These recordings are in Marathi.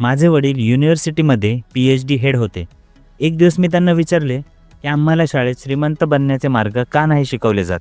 माझे वडील युनिव्हर्सिटीमध्ये पी एच डी हेड होते. एक दिवस मी त्यांना विचारले की आम्हाला शाळेत श्रीमंत बनण्याचे मार्ग का नाही शिकवले जात?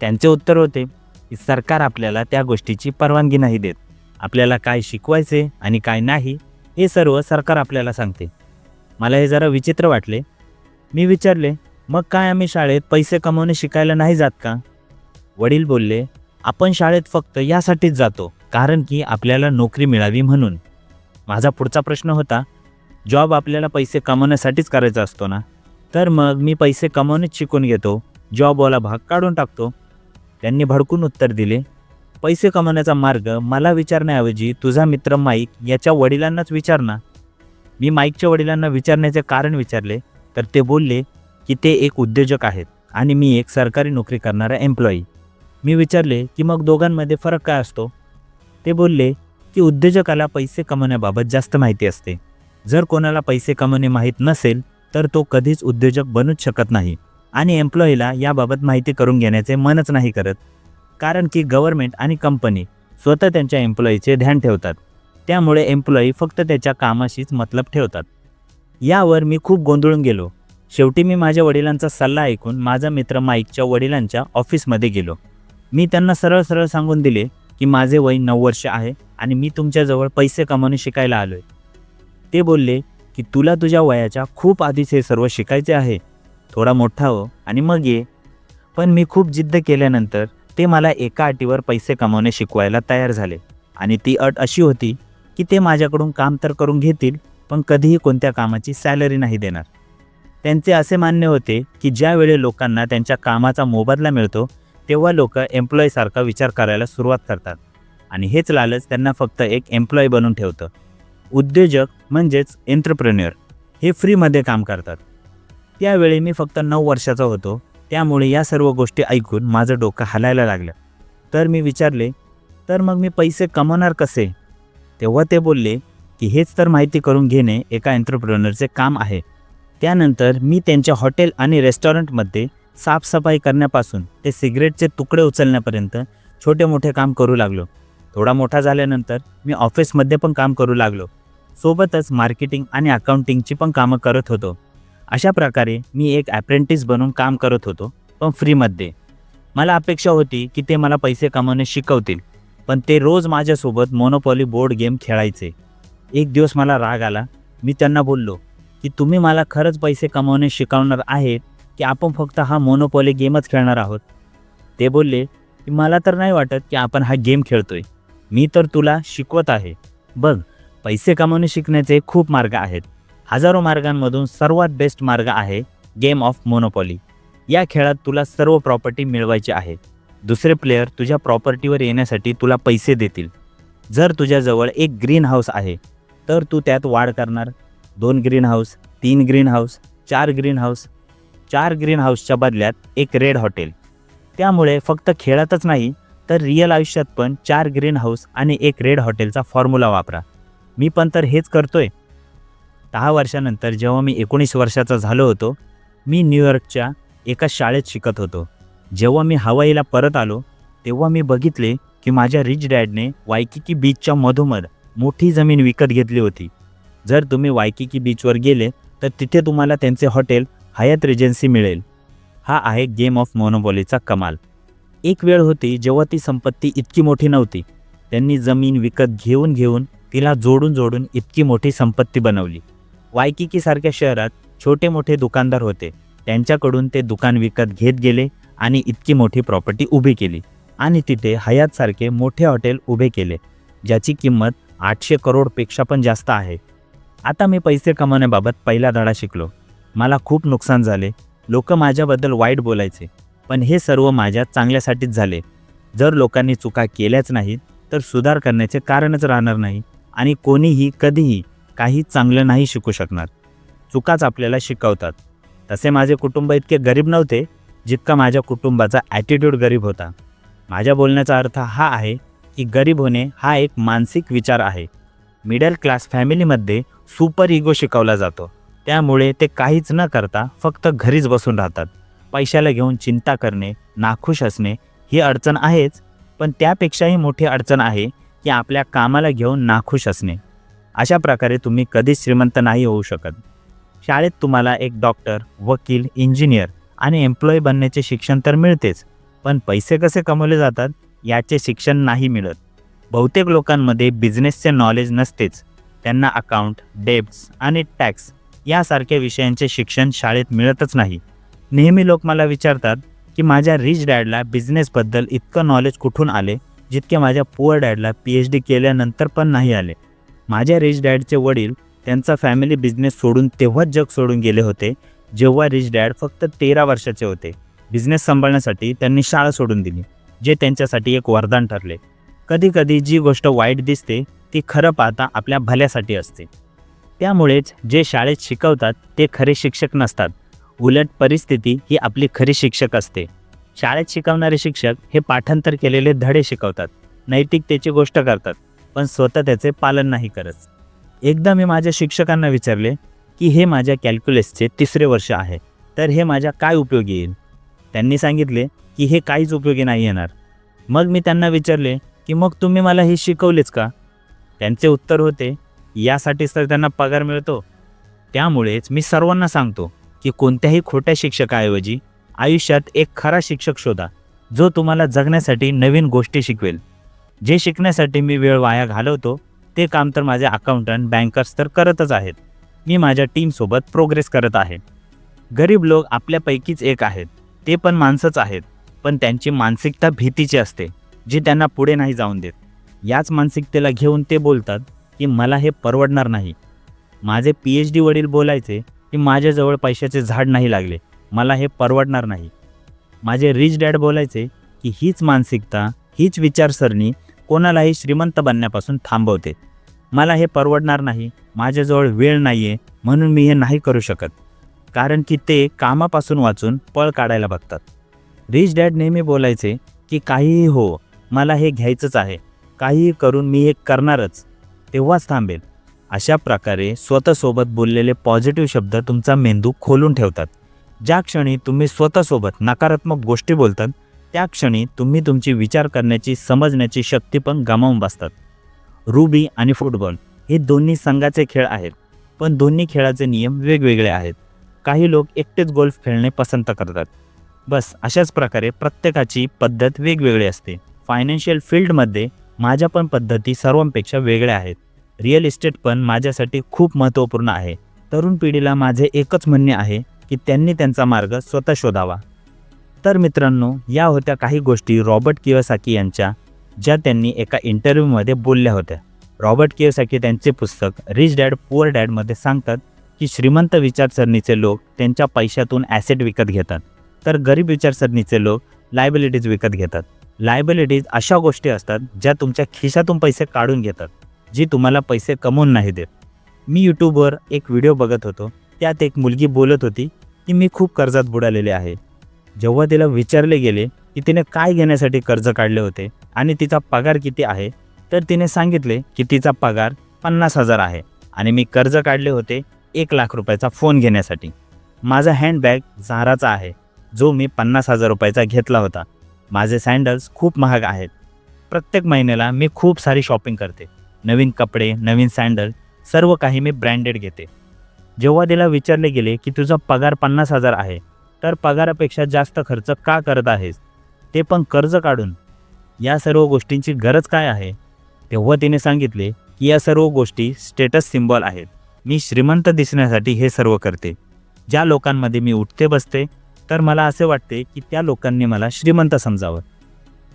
त्यांचे उत्तर होते की सरकार आपल्याला त्या गोष्टीची परवानगी नाही देत. आपल्याला काय शिकवायचे आणि काय नाही हे सर्व सरकार आपल्याला सांगते. मला हे जरा विचित्र वाटले. मी विचारले मग काय आम्ही शाळेत पैसे कमवणे शिकायला नाही जात का? वडील बोलले आपण शाळेत फक्त यासाठीच जातो कारण की आपल्याला नोकरी मिळावी म्हणून. माझा पुढचा प्रश्न होता जॉब आपल्याला पैसे कमवण्यासाठीच करायचा असतो ना? तर मग मी पैसे कमवणेच शिकून घेतो जॉबवाला भाग काढून टाकतो. त्यांनी भडकून उत्तर दिले पैसे कमवण्याचा मार्ग मला विचारण्याऐवजी तुझा मित्र माईक याच्या वडिलांनाच विचार ना. मी माईकच्या वडिलांना विचारण्याचे कारण विचारले तर ते बोलले की ते एक उद्योजक आहेत आणि मी एक सरकारी नोकरी करणारा एम्प्लॉई. मी विचारले की मग दोघांमध्ये फरक काय असतो? ते बोलले की उद्योजकाला पैसे कमवण्याबाबत जास्त माहिती असते. जर कोणाला पैसे कमवणे माहीत नसेल तर तो कधीच उद्योजक बनूच शकत नाही आणि एम्प्लॉईला याबाबत माहिती करून घेण्याचे मनच नाही करत. कारण की गव्हर्मेंट आणि कंपनी स्वतः त्यांच्या एम्प्लॉईचे ध्यान ठेवतात. त्यामुळे एम्प्लॉई फक्त त्याच्या कामाशीच मतलब ठेवतात. यावर मी खूप गोंधळून गेलो. शेवटी मी माझ्या वडिलांचा सल्ला ऐकून माझा मित्र माईकच्या वडिलांच्या ऑफिसमध्ये गेलो. मी त्यांना सरळ सरळ सांगून दिले की माझे वय नऊ वर्ष आहे. आणि मी तुमच्याजवळ पैसे कमवणे शिकायला आलो आहे ते बोलले की तुला तुझ्या वयाच्या खूप आधीच हे सर्व शिकायचे आहे. थोडा मोठा हो आणि मग ये. पण मी खूप जिद्द केल्यानंतर ते मला एका अटीवर पैसे कमवणे शिकवायला तयार झाले. आणि ती अट अशी होती की ते माझ्याकडून काम तर करून घेतील पण कधीही कोणत्या कामाची सॅलरी नाही देणार. त्यांचे असे मान्य होते की ज्यावेळी लोकांना त्यांच्या कामाचा मोबदला मिळतो तेव्हा लोक एम्प्लॉईसारखा विचार करायला सुरुवात करतात. आणि हेच लालच त्यांना फक्त एक एम्प्लॉई बनवून ठेवतं. उद्योजक म्हणजेच एंटरप्रेन्युअर हे फ्रीमध्ये काम करतात. त्यावेळी मी फक्त नऊ वर्षाचा होतो. त्यामुळे या सर्व गोष्टी ऐकून माझं डोकं हलायला लागलं. तर मी विचारले तर मग मी पैसे कमवणार कसे? तेव्हा ते बोलले की हेच तर माहिती करून घेणे एका एंटरप्रेनरचे काम आहे. त्यानंतर मी त्यांच्या हॉटेल आणि रेस्टॉरंटमध्ये साफसफाई करण्यापासून ते सिगरेटचे तुकडे उचलण्यापर्यंत छोटे मोठे काम करू लागलो. थोडा मोठा झाल्यानंतर मी ऑफिसमध्ये पण काम करू लागलो. सोबतच मार्केटिंग आणि अकाउंटिंगची पण कामं करत होतो. अशा प्रकारे मी एक ॲप्रेंटिस बनून काम करत होतो पण फ्रीमध्ये. मला अपेक्षा होती की ते मला पैसे कमवणे शिकवतील पण ते रोज माझ्यासोबत मोनोपॉली बोर्ड गेम खेळायचे. एक दिवस मला राग आला. मी त्यांना बोललो की तुम्ही मला खरंच पैसे कमवणे शिकवणार आहेत की आपण फक्त हा मोनोपॉली गेमच खेळणार आहोत? ते बोलले की मला तर नाही वाटत की आपण हा गेम खेळतोय. मी तर तुला शिकवत आहे. बघ पैसे कमावणे शिकण्याचे खूप मार्ग आहेत. हजारो मार्गांमधून सर्वात बेस्ट मार्ग आहे गेम ऑफ मोनोपॉली या खेळात तुला सर्व प्रॉपर्टी मिळवायची आहे. दुसरे प्लेयर तुझ्या प्रॉपर्टीवर येण्यासाठी तुला पैसे देतील. जर तुझ्याजवळ एक ग्रीन हाऊस आहे तर तू त्यात वाढ करणार. दोन ग्रीन हाऊस तीन ग्रीन हाऊस चार ग्रीन हाऊस चार ग्रीन हाऊसच्या बदल्यात एक रेड हॉटेल त्यामुळे फक्त खेळातच नाही तर रिअल आयुष्यात पण चार ग्रीन हाऊस आणि एक रेड हॉटेलचा फॉर्म्युला वापरा. मी पण तर हेच करतोय. दहा वर्षानंतर जेव्हा मी एकोणीस वर्षाचा झालो होतो मी न्यूयॉर्कच्या एका शाळेत शिकत होतो. जेव्हा मी हवाईला परत आलो तेव्हा मी बघितले की माझ्या रिच डॅडने वायकिकी बीचच्या मधोमध मोठी जमीन विकत घेतली होती. जर तुम्ही वायकिकी बीचवर गेले तर तिथे तुम्हाला त्यांचे हॉटेल हयात रेजन्सी मिळेल. हा आहे गेम ऑफ मोनोबॉलीचा कमाल. एक वेळ होती जेव्हा ती संपत्ती इतकी मोठी नव्हती. त्यांनी जमीन विकत घेऊन घेऊन तिला जोडून जोडून इतकी मोठी संपत्ती बनवली. वायकिकीसारख्या शहरात छोटे मोठे दुकानदार होते. त्यांच्याकडून ते दुकान विकत घेत गेले आणि इतकी मोठी प्रॉपर्टी उभी केली. आणि तिथे हयातसारखे मोठे हॉटेल उभे केले ज्याची किंमत आठशे करोडपेक्षा पण जास्त आहे. आता मी पैसे कमावण्याबाबत पहिला धडा शिकलो. मला खूप नुकसान झाले. लोक माझ्याबद्दल वाईट बोलायचे. पण हे सर्व माझ्या चांगल्यासाठीच झाले. जर लोकांनी चुका केल्याच नाहीत तर सुधार करण्याचे कारणच राहणार नाही आणि कोणीही कधीही काही चांगलं नाही शिकू शकणार. चुकाच आपल्याला शिकवतात. तसे माझे कुटुंब इतके गरीब नव्हते जितका माझ्या कुटुंबाचा ॲटिट्यूड गरीब होता. माझ्या बोलण्याचा अर्थ हा आहे की गरीब होणे हा एक मानसिक विचार आहे. मिडल क्लास फॅमिलीमध्ये सुपर इगो शिकवला जातो. त्यामुळे ते काहीच न करता फक्त घरीच बसून राहतात. पैशाला घेऊन चिंता करणे नाखुश असणे ही अडचण आहेच पण त्यापेक्षाही मोठी अडचण आहे की आपल्या कामाला घेऊन नाखुश असणे. अशा प्रकारे तुम्ही कधीच श्रीमंत नाही होऊ शकत. शाळेत तुम्हाला एक डॉक्टर वकील इंजिनियर आणि एम्प्लॉई बनण्याचे शिक्षण तर मिळतेच पण पैसे कसे कमवले जातात याचे शिक्षण नाही मिळत. बहुतेक लोकांमध्ये बिझनेसचे नॉलेज नसतेच. त्यांना अकाउंट डेब्ट्स आणि टॅक्स यासारख्या विषयांचे शिक्षण शाळेत मिळतच नाही. नेहमी लोक मला विचारतात की माझ्या रिच डॅडला बिझनेसबद्दल इतकं नॉलेज कुठून आले जितके माझ्या पुअर डॅडला पी एच डी केल्यानंतर पण नाही आले. माझ्या रिच डॅडचे वडील त्यांचा फॅमिली बिझनेस सोडून तेव्हाच जग सोडून गेले होते जेव्हा रिच डॅड फक्त तेरा वर्षाचे होते. बिझनेस सांभाळण्यासाठी त्यांनी शाळा सोडून दिली जे त्यांच्यासाठी एक वरदान ठरले. कधीकधी जी गोष्ट वाईट दिसते ती खरं पाहता आपल्या भल्यासाठी असते. त्यामुळेच जे शाळेत शिकवतात ते खरे शिक्षक नसतात. उलट परिस्थिती ही आपली खरी शिक्षक असते. शाळेत शिकवणारे शिक्षक हे पाठांतर केलेले धडे शिकवतात नैतिकतेची गोष्ट करतात पण स्वतः त्याचे पालन नाही करत. एकदा मी माझ्या शिक्षकांना विचारले की हे माझ्या कॅल्क्युलेसचे तिसरे वर्ष आहे तर हे माझ्या काय उपयोगी येईल? त्यांनी सांगितले की हे काहीच उपयोगी नाही येणार. मग मी त्यांना विचारले की मग तुम्ही मला हे शिकवलेच का? त्यांचे उत्तर होते यासाठीच तर त्यांना पगार मिळतो त्यामुळेच मी सर्वांना सांगतो. की कोणत्याही खोट्या शिक्षकाऐवजी आयुष्यात एक खरा शिक्षक शोधा जो तुम्हाला जगण्यासाठी नवीन गोष्टी शिकवेल. जे शिकण्यासाठी मी वेळ वाया घालवतो ते काम तर माझे अकाउंटंट बँकर्स तर करतच आहेत. मी माझ्या टीमसोबत प्रोग्रेस करत आहे. गरीब लोक आपल्यापैकीच एक आहेत. ते पण माणसंच आहेत. पण त्यांची मानसिकता भीतीची असते जी त्यांना पुढे नाही जाऊन देत. याच मानसिकतेला घेऊन ते बोलतात की मला हे परवडणार नाही. माझे पी एच डी वडील बोलायचे की माझ्याजवळ पैशाचे झाड नाही लागले. मला हे परवडणार नाही. माझे रिच डॅड बोलायचे की हीच मानसिकता हीच विचारसरणी कोणालाही श्रीमंत बनण्यापासून थांबवते. मला हे परवडणार नाही माझ्याजवळ वेळ नाही आहे म्हणून मी हे नाही करू शकत. कारण की ते कामापासून वाचून पळ काढायला बघतात. रिच डॅड नेहमी बोलायचे की काहीही हो मला हे घ्यायचंच आहे. काहीही करून मी हे करणारच. तेव्हाच थांबेल. अशा प्रकारे स्वतःसोबत बोललेले पॉझिटिव्ह शब्द तुमचा मेंदू खोलून ठेवतात. ज्या क्षणी तुम्ही स्वतःसोबत नकारात्मक गोष्टी बोलतात त्या क्षणी तुम्ही तुमची विचार करण्याची समजण्याची शक्ती पण गमावून बसतात. रुबी आणि फुटबॉल हे दोन्ही संघाचे खेळ आहेत पण दोन्ही खेळाचे नियम वेगवेगळे आहेत. काही लोक एकटेच गोल्फ खेळणे पसंत करतात. बस अशाच प्रकारे प्रत्येकाची पद्धत वेगवेगळी असते. फायनान्शियल फील्डमध्ये माझ्या पण पद्धती सर्वांपेक्षा वेगळ्या आहेत. रिअल इस्टेट पण माझ्यासाठी खूप महत्त्वपूर्ण आहे. तरुण पिढीला माझे एकच म्हणणे आहे की त्यांनी त्यांचा मार्ग स्वतः शोधावा. तर मित्रांनो या होत्या काही गोष्टी रॉबर्ट कियोसाकी यांच्या ज्या त्यांनी एका इंटरव्ह्यूमध्ये बोलल्या होत्या. रॉबर्ट कियोसाकी त्यांचे पुस्तक रिच डॅड पुअर डॅडमध्ये सांगतात की श्रीमंत विचारसरणीचे लोक त्यांच्या पैशातून ॲसेट विकत घेतात. तर गरीब विचारसरणीचे लोक लायबिलिटीज विकत घेतात. लायबिलिटीज अशा गोष्टी असतात ज्या तुमच्या खिशातून पैसे काढून घेतात. जी तुम्हाला पैसे कमवून नाही देत. मी यूट्यूबवर एक व्हिडिओ बघत होतो. त्यात एक मुलगी बोलत होती की मी खूप कर्जात बुडालेले आहे. जेव्हा तिला विचारले गेले की तिने काय घेण्यासाठी कर्ज काढले होते आणि तिचा पगार किती आहे तर तिने सांगितले की तिचा पगार पन्नास हजार आहे आणि मी कर्ज काढले होते एक लाख रुपयाचा फोन घेण्यासाठी. माझा हँडबॅग झाराचा आहे जो मी पन्नास हजार रुपयाचा घेतला होता. माझे सँडल्स खूप महाग आहेत. प्रत्येक महिन्याला मी खूप सारी शॉपिंग करते. नवीन कपडे नवीन सँडल सर्व काही मी ब्रँडेड घेते. जेव्हा तिला विचारले गेले की तुझा पगार पन्नास हजार आहे तर पगारापेक्षा जास्त खर्च का करत आहेस? ते पण कर्ज काढून. या सर्व गोष्टींची गरज काय आहे? तेव्हा तिने सांगितले की या सर्व गोष्टी स्टेटस सिम्बॉल आहेत. मी श्रीमंत दिसण्यासाठी हे सर्व करते. ज्या लोकांमध्ये मी उठते बसते तर मला असे वाटते की त्या लोकांनी मला श्रीमंत समजावं.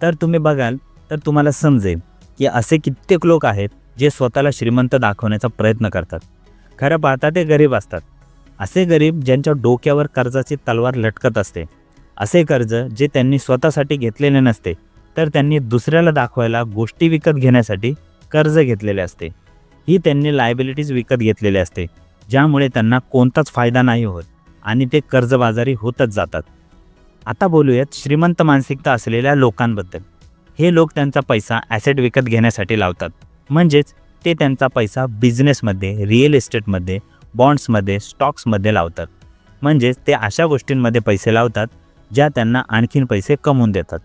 तर तुम्ही बघाल तर तुम्हाला समजेल की असे कित्येक लोक आहेत जे स्वतःला श्रीमंत दाखवण्याचा प्रयत्न करतात. खरं पाहता ते गरीब असतात. असे गरीब ज्यांच्या डोक्यावर कर्जाची तलवार लटकत असते. असे कर्ज जे त्यांनी स्वतःसाठी घेतलेले नसते तर त्यांनी दुसऱ्याला दाखवायला गोष्टी विकत घेण्यासाठी कर्ज घेतलेले असते. ही त्यांनी लायबिलिटीज विकत घेतलेले असते ज्यामुळे त्यांना कोणताच फायदा नाही होत आणि ते कर्जबाजारी होतच जातात. आता बोलूयात श्रीमंत मानसिकता असलेल्या लोकांबद्दल. हे लोक त्यांचा पैसा ॲसेट विकत घेण्यासाठी लावतात. म्हणजेच ते त्यांचा पैसा बिझनेसमध्ये रिअल इस्टेटमध्ये बॉन्ड्समध्ये स्टॉक्समध्ये लावतात. म्हणजेच ते अशा गोष्टींमध्ये पैसे लावतात ज्या त्यांना आणखीन पैसे कमवून देतात.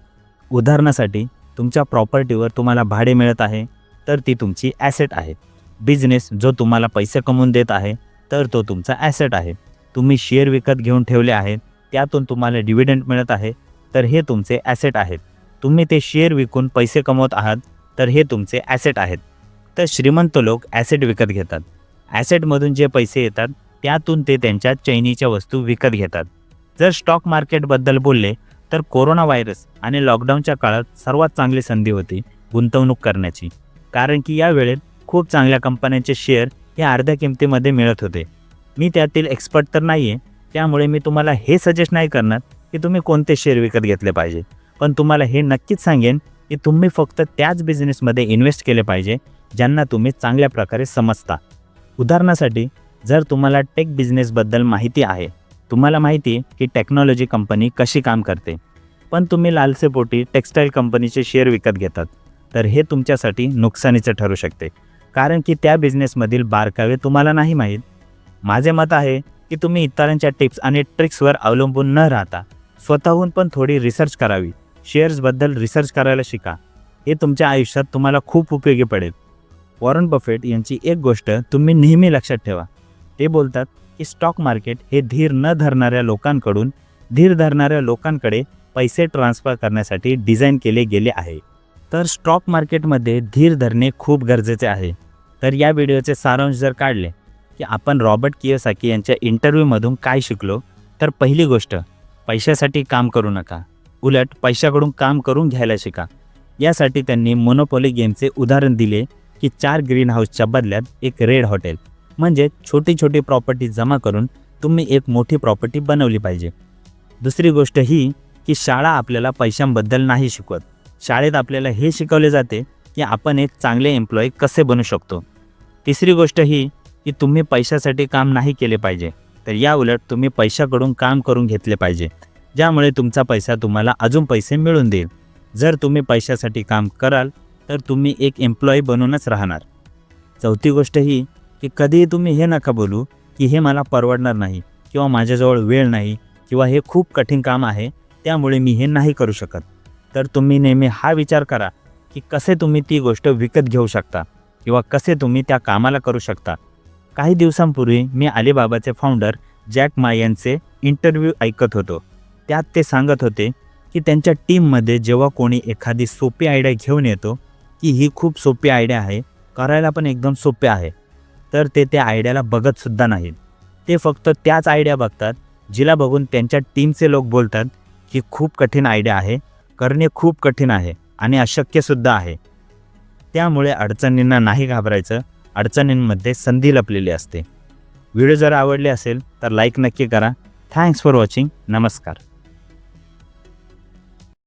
उदाहरणासाठी तुमच्या प्रॉपर्टीवर तुम्हाला भाडे मिळत आहे तर ती तुमची ॲसेट आहे. बिझनेस जो तुम्हाला पैसे कमवून देत आहे तर तो तुमचा ॲसेट आहे. तुम्ही शेअर विकत घेऊन ठेवले आहेत त्यातून तुम्हाला डिव्हिडंड मिळत आहे तर हे तुमचे ॲसेट आहेत. तुम्ही ते शेअर विकून पैसे कमवत आहात तर हे तुमचे ॲसेट आहेत. तर श्रीमंत लोक ॲसेट विकत घेतात. ॲसेटमधून जे पैसे येतात त्यातून ते त्यांच्या चैनीच्या वस्तू विकत घेतात. जर स्टॉक मार्केटबद्दल बोलले तर कोरोना व्हायरस आणि लॉकडाऊनच्या काळात सर्वात चांगली संधी होती गुंतवणूक करण्याची. कारण की या वेळेत खूप चांगल्या कंपन्यांचे शेअर हे अर्ध्या किमतीमध्ये मिळत होते. मी त्यातील एक्सपर्ट तर नाही आहे त्यामुळे मी तुम्हाला हे सजेस्ट नाही करणार की तुम्ही कोणते शेअर विकत घेतले पाहिजे. पण तुम्हाला हे नक्कीच सांगेन की तुम्ही फक्त त्याच बिझनेसमध्ये इन्व्हेस्ट केले पाहिजे ज्यांना तुम्ही चांगल्या प्रकारे समजता. उदाहरणासाठी जर तुम्हाला टेक बिझनेसबद्दल माहिती आहे तुम्हाला माहिती आहे की टेक्नॉलॉजी कंपनी कशी काम करते. पण तुम्ही लालसेपोटी टेक्स्टाईल कंपनीचे शेअर विकत घेतात तर हे तुमच्यासाठी नुकसानीचं ठरू शकते. कारण की त्या बिझनेसमधील बारकावे तुम्हाला नाही माहीत. माझे मत आहे की तुम्ही इतरांच्या टिप्स आणि ट्रिक्सवर अवलंबून न राहता स्वतःहून पण थोडी रिसर्च करावी. शेअर्सबद्दल रिसर्च करायला शिका. हे तुमच्या आयुष्यात तुम्हाला खूप उपयोगी पडेल. वॉरन बफेट यांची एक गोष्ट तुम्ही नेहमी लक्षात ठेवा. ते बोलतात की स्टॉक मार्केट हे धीर न धरणाऱ्या लोकांकडून धीर धरणाऱ्या लोकांकडे पैसे ट्रान्सफर करण्यासाठी डिझाईन केले गेले आहे. तर स्टॉक मार्केटमध्ये धीर धरणे खूप गरजेचे आहे. तर या व्हिडिओचे सारांश जर काढले की आपण रॉबर्ट कियोसाकी यांच्या इंटरव्ह्यूमधून काय शिकलो तर पहिली गोष्ट पैशासाठी काम करू नका. उलट पैशाकडून काम करून घ्यायला शिका. यासाठी त्यांनी मोनोपॉली गेमचे उदाहरण दिले की चार ग्रीन हाऊसच्या बदल्यात एक रेड हॉटेल. म्हणजे छोटी छोटी प्रॉपर्टी जमा करून तुम्ही एक मोठी प्रॉपर्टी बनवली पाहिजे. दुसरी गोष्ट ही की शाळा आपल्याला पैशांबद्दल नाही शिकवत. शाळेत आपल्याला हे शिकवले जाते की आपण एक चांगले एम्प्लॉई कसे बनू शकतो. तिसरी गोष्ट ही की तुम्ही पैशासाठी काम नाही केले पाहिजे. तर या उलट तुम्ही पैशाकडून काम करून घेतले पाहिजे. ज्यामुळे तुमचा पैसा तुम्हाला अजून पैसे मिळून देईल. जर तुम्ही पैशासाठी काम कराल तर तुम्ही एक एम्प्लॉई बनूनच राहणार. चौथी गोष्ट ही की कधीही तुम्ही हे नका बोलू की हे मला परवडणार नाही किंवा माझ्याजवळ वेळ नाही किंवा हे खूप कठीण काम आहे त्यामुळे मी हे नाही करू शकत. तर तुम्ही नेहमी हा विचार करा की कसे तुम्ही ती गोष्ट विकत घेऊ शकता किंवा कसे तुम्ही त्या कामाला करू शकता. काही दिवसांपूर्वी मी अलिबाबाचे फाउंडर जॅक मा यांचे इंटरव्ह्यू ऐकत होतो. त्यात ते सांगत होते की त्यांच्या टीममध्ये जेव्हा कोणी एखादी सोपी आयडिया घेऊन येतो की ही खूप सोपी आयडिया आहे करायला पण एकदम सोपे आहे तर ते त्या आयडियाला बघतसुद्धा नाहीत. ते फक्त त्याच आयडिया बघतात जिला बघून त्यांच्या टीमचे लोक बोलतात की खूप कठीण आयडिया आहे करणे खूप कठीण आहे आणि अशक्यसुद्धा आहे. त्यामुळे अडचणींना नाही घाबरायचं अडचणींमध्ये संधी लपलेली असते. व्हिडिओ जर आवडले असेल तर लाईक नक्की करा. थँक्स फॉर वॉचिंग नमस्कार.